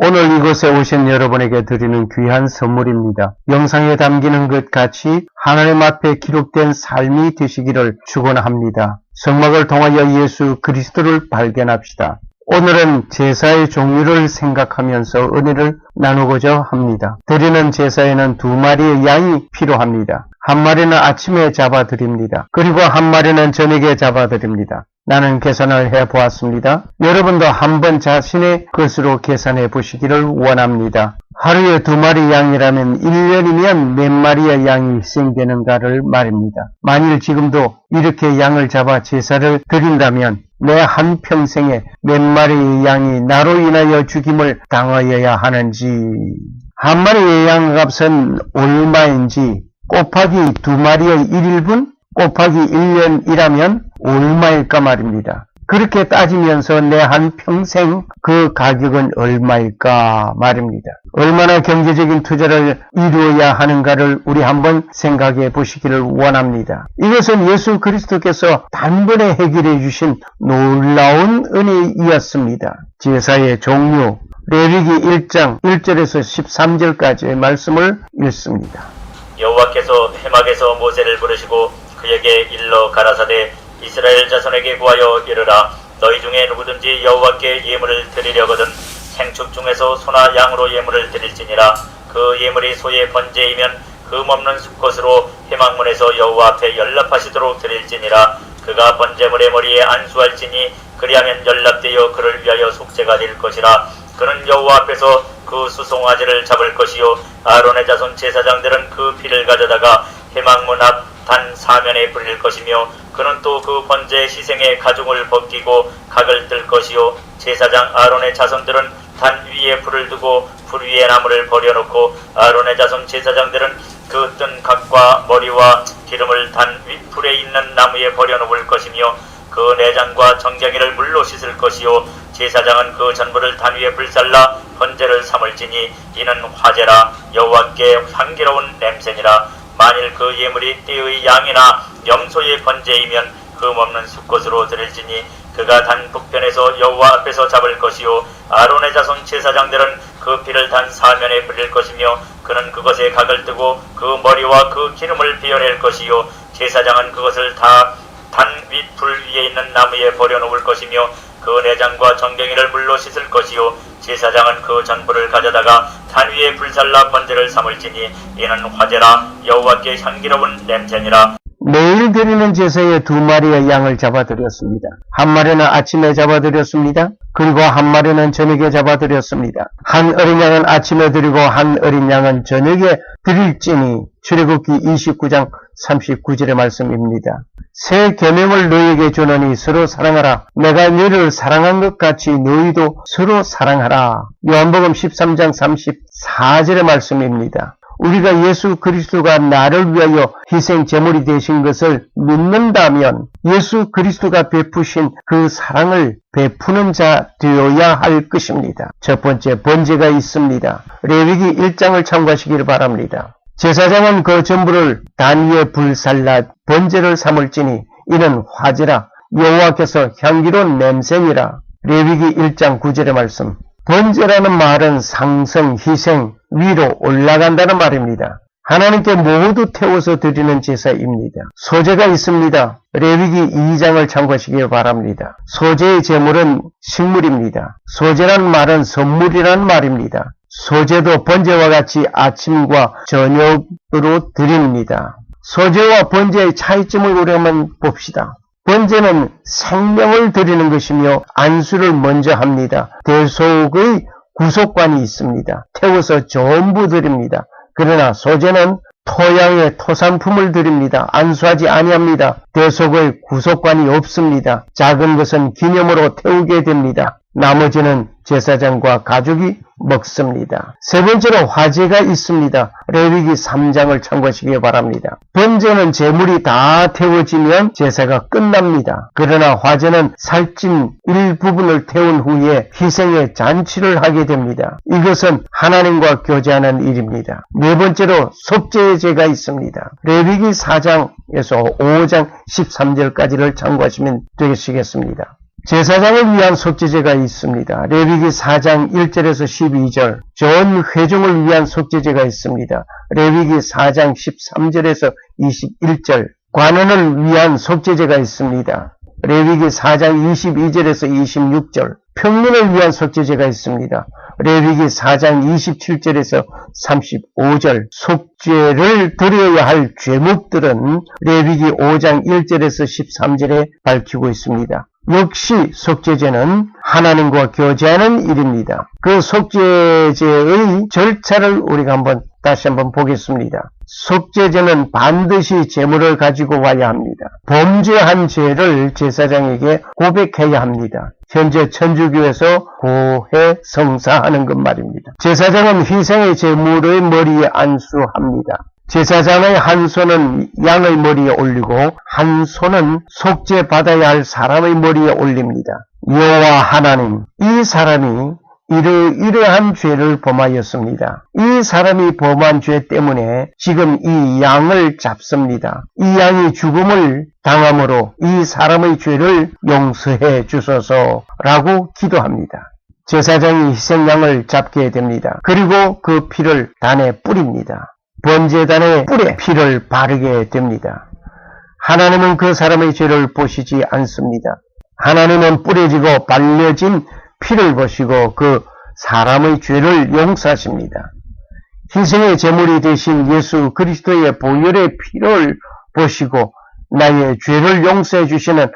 오늘 이곳에 오신 여러분에게 드리는 귀한 선물입니다. 영상에 담기는 것 같이 하나님 앞에 기록된 삶이 되시기를 축원합니다. 성막을 통하여 예수 그리스도를 발견합시다. 오늘은 제사의 종류를 생각하면서 은혜를 나누고자 합니다. 드리는 제사에는 두 마리의 양이 필요합니다. 한 마리는 아침에 잡아드립니다. 그리고 한 마리는 저녁에 잡아드립니다. 나는 계산을 해 보았습니다. 여러분도 한번 자신의 것으로 계산해 보시기를 원합니다. 하루에 두 마리 양이라면 1년이면 몇 마리의 양이 희생되는가를 말입니다. 만일 지금도 이렇게 양을 잡아 제사를 드린다면 내 한평생에 몇 마리의 양이 나로 인하여 죽임을 당하여야 하는지 한 마리의 양값은 얼마인지 곱하기 두 마리의 1일분 곱하기 1년이라면 얼마일까 말입니다. 그렇게 따지면서 내 한 평생 그 가격은 얼마일까 말입니다. 얼마나 경제적인 투자를 이루어야 하는가를 우리 한번 생각해 보시기를 원합니다. 이것은 예수 그리스도께서 단번에 해결해 주신 놀라운 은혜이었습니다. 제사의 종류, 레위기 1장 1절에서 13절까지의 말씀을 읽습니다. 여호와께서 해막에서 모세를 부르시고 그에게 일러 가라사대 이스라엘 자손에게 구하여 이르라. 너희 중에 누구든지 여호와께 예물을 드리려거든 생축 중에서 소나 양으로 예물을 드릴지니라. 그 예물이 소의 번제이면 금 없는 수컷으로 해막문에서 여호와 앞에 연락하시도록 드릴지니라. 그가 번제물의 머리에 안수할지니 그리하면 연락되어 그를 위하여 속죄가 될 것이라. 그는 여호와 앞에서 그 수송아지를 잡을 것이요. 아론의 자손 제사장들은 그 피를 가져다가 사면에 뿌릴 것이며 그는 또 그 번제 희생의 가죽을 벗기고 각을 뜰 것이요. 제사장 아론의 자손들은 단 위에 불을 두고 불 위에 나무를 버려놓고 아론의 자손 제사장들은 그 뜬 각과 머리와 기름을 단 윗불에 있는 나무에 버려놓을 것이며 그 내장과 정경이를 물로 씻을 것이요. 제사장은 그 전부를 단 위에 불살라 번제를 삼을지니 이는 화제라 여호와께 향기로운 냄새니라 만일 그 예물이 띠의 양이나 염소의 번제이면 흠없는 수꽃으로 드릴지니 그가 단 북편에서 여호와 앞에서 잡을 것이요 아론의 자손 제사장들은 그 피를 단 사면에 뿌릴 것이며 그는 그것에 각을 뜨고 그 머리와 그 기름을 베어낼 것이요 제사장은 그것을 다 단 윗불 위에 있는 나무에 버려놓을 것이며 그 내장과 정경이를 물로 씻을 것이요 제사장은 그 전부를 가져다가 단 위에 불살라 번제를 삼을지니 이는 화제라 여호와께 향기로운 냄새니라 매일 드리는 제사에 두 마리의 양을 잡아드렸습니다. 한 마리는 아침에 잡아드렸습니다. 그리고 한 마리는 저녁에 잡아드렸습니다. 한 어린 양은 아침에 드리고 한 어린 양은 저녁에 드릴지니 출애굽기 29장 39절의 말씀입니다. 새 계명을 너희에게 주노니 서로 사랑하라. 내가 너희를 사랑한 것 같이 너희도 서로 사랑하라. 요한복음 13장 34절의 말씀입니다. 우리가 예수 그리스도가 나를 위하여 희생 제물이 되신 것을 믿는다면 예수 그리스도가 베푸신 그 사랑을 베푸는 자 되어야 할 것입니다. 첫 번째 번제가 있습니다. 레위기 1장을 참고하시기를 바랍니다. 제사장은 그 전부를 단 위에 불살라 번제를 삼을지니 이는 화제라 여호와께서 향기로운 냄새니라. 레위기 1장 9절의 말씀. 번제라는 말은 상성, 희생, 위로 올라간다는 말입니다. 하나님께 모두 태워서 드리는 제사입니다. 소재가 있습니다. 레위기 2장을 참고하시기 바랍니다. 소재의 제물은 식물입니다. 소재란 말은 선물이란 말입니다. 소재도 번제와 같이 아침과 저녁으로 드립니다. 소재와 번제의 차이점을 우리 한번 봅시다. 번제는 생명을 드리는 것이며 안수를 먼저 합니다. 대속의 구속관이 있습니다. 태워서 전부 드립니다. 그러나 소재는 토양의 토산품을 드립니다. 안수하지 아니합니다. 대속의 구속관이 없습니다. 작은 것은 기념으로 태우게 됩니다. 나머지는 제사장과 가족이 먹습니다. 세 번째로 화제가 있습니다. 레위기 3장을 참고하시기 바랍니다. 번제는 제물이 다 태워지면 제사가 끝납니다. 그러나 화제는 살찐 일부분을 태운 후에 희생의 잔치를 하게 됩니다. 이것은 하나님과 교제하는 일입니다. 네 번째로 속죄의 제가 있습니다. 레위기 4장에서 5장 13절까지를 참고하시면 되시겠습니다. 제사장을 위한 속죄제가 있습니다. 레위기 4장 1절에서 12절, 전 회중을 위한 속죄제가 있습니다. 레위기 4장 13절에서 21절, 관원을 위한 속죄제가 있습니다. 레위기 4장 22절에서 26절, 평민을 위한 속죄제가 있습니다. 레위기 4장 27절에서 35절, 속죄를 드려야 할 죄목들은 레위기 5장 1절에서 13절에 밝히고 있습니다. 역시 속죄제는 하나님과 교제하는 일입니다. 그 속죄제의 절차를 우리가 한번 다시 한번 보겠습니다. 속죄제는 반드시 제물을 가지고 와야 합니다. 범죄한 죄를 제사장에게 고백해야 합니다. 현재 천주교에서 고해 성사하는 것 말입니다. 제사장은 희생의 제물의 머리에 안수합니다. 제사장의 한 손은 양의 머리에 올리고 한 손은 속죄 받아야 할 사람의 머리에 올립니다. 여호와 하나님, 이 사람이 이러 이러한 죄를 범하였습니다. 이 사람이 범한 죄 때문에 지금 이 양을 잡습니다. 이 양이 죽음을 당함으로 이 사람의 죄를 용서해 주소서라고 기도합니다. 제사장이 희생양을 잡게 됩니다. 그리고 그 피를 단에 뿌립니다. 번제단의 뿔에 피를 바르게 됩니다. 하나님은 그 사람의 죄를 보시지 않습니다. 하나님은 뿌려지고 발려진 피를 보시고 그 사람의 죄를 용서하십니다. 희생의 제물이 되신 예수 그리스도의 보혈의 피를 보시고 나의 죄를 용서해 주시는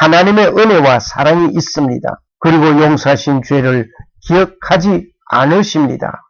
하나님의 은혜와 사랑이 있습니다. 그리고 용서하신 죄를 기억하지 않으십니다.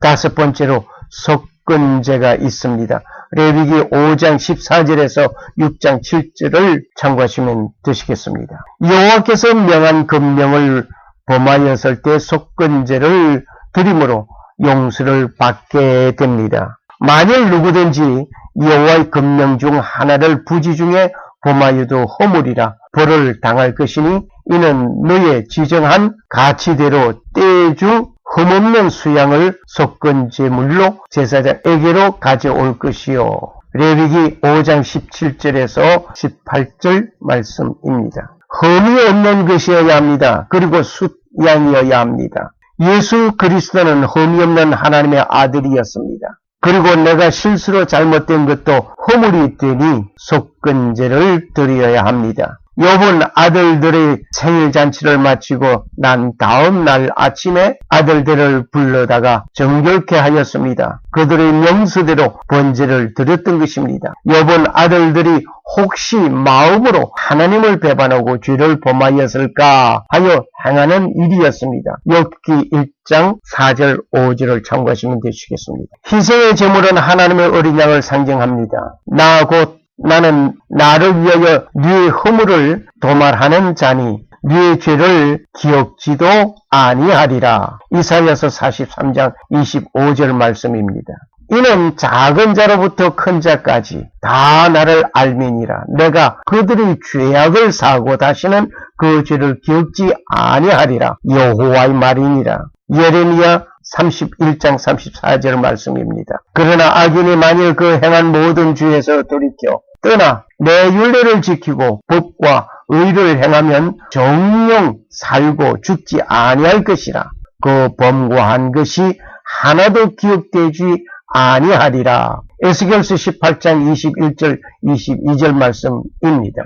다섯 번째로 속 건제가 있습니다. 레위기 5장 14절에서 6장 7절을 참고하시면 되시겠습니다. 여호와께서 명한 금령을 범하였을 때 속건제를 드림으로 용서를 받게 됩니다. 만일 누구든지 여호와의 금령 중 하나를 부지 중에 범하여도 허물이라 벌을 당할 것이니 이는 너의 지정한 가치대로 떼주 흠없는 수양을 속건 제물로 제사장에게로 가져올 것이요. 레위기 5장 17절에서 18절 말씀입니다. 흠이 없는 것이어야 합니다. 그리고 숫양이어야 합니다. 예수 그리스도는 흠이 없는 하나님의 아들이었습니다. 그리고 내가 실수로 잘못된 것도 허물이 되니 속건제를 드려야 합니다. 요번 아들들의 생일 잔치를 마치고 난 다음 날 아침에 아들들을 불러다가 정결케 하였습니다. 그들의 명수대로 번제를 드렸던 것입니다. 요번 아들들이 혹시 마음으로 하나님을 배반하고 죄를 범하였을까 하여 행하는 일이었습니다. 욥기 1장 4절 5절을 참고하시면 되시겠습니다. 희생의 제물은 하나님의 어린 양을 상징합니다. 나곧 나는 나를 위하여 네의 허물을 도말하는 자니 네의 죄를 기억지도 아니하리라. 이사야서 43장 25절 말씀입니다. 이는 작은 자로부터 큰 자까지 다 나를 알미니라. 내가 그들의 죄악을 사고 다시는 그 죄를 기억지 아니하리라. 여호와의 말이니라. 예레미야 31장 34절 말씀입니다. 그러나 악인이 만일 그 행한 모든 죄에서 돌이켜 떠나 내 윤례를 지키고 법과 의를 행하면 정령 살고 죽지 아니할 것이라. 그 범고한 것이 하나도 기억되지 아니하리라. 에스겔서 18장 21절 22절 말씀입니다.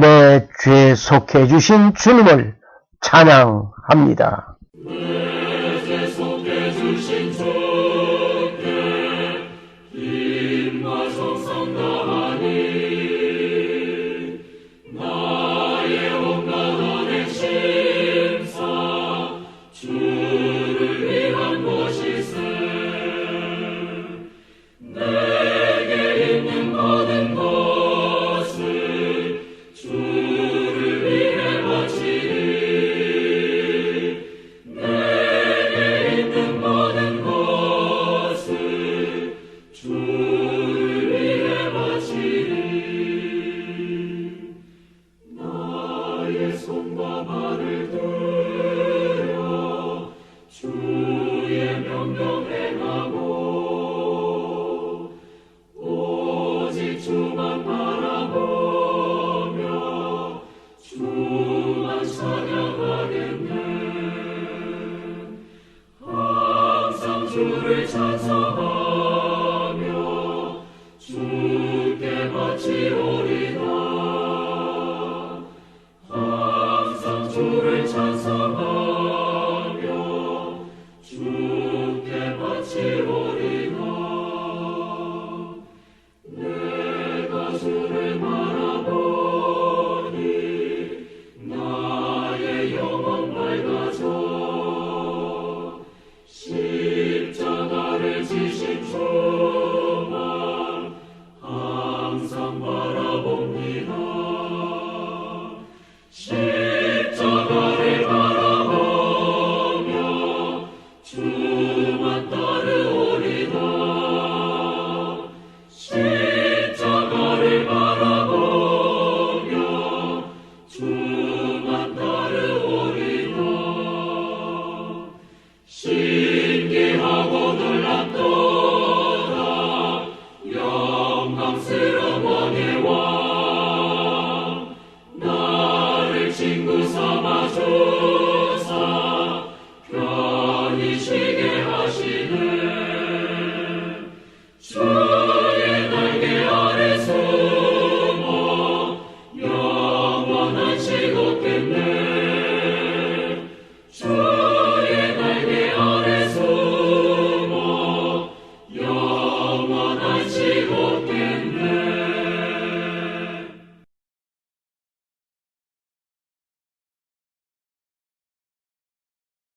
내 죄 속해 주신 주님을 찬양합니다. See.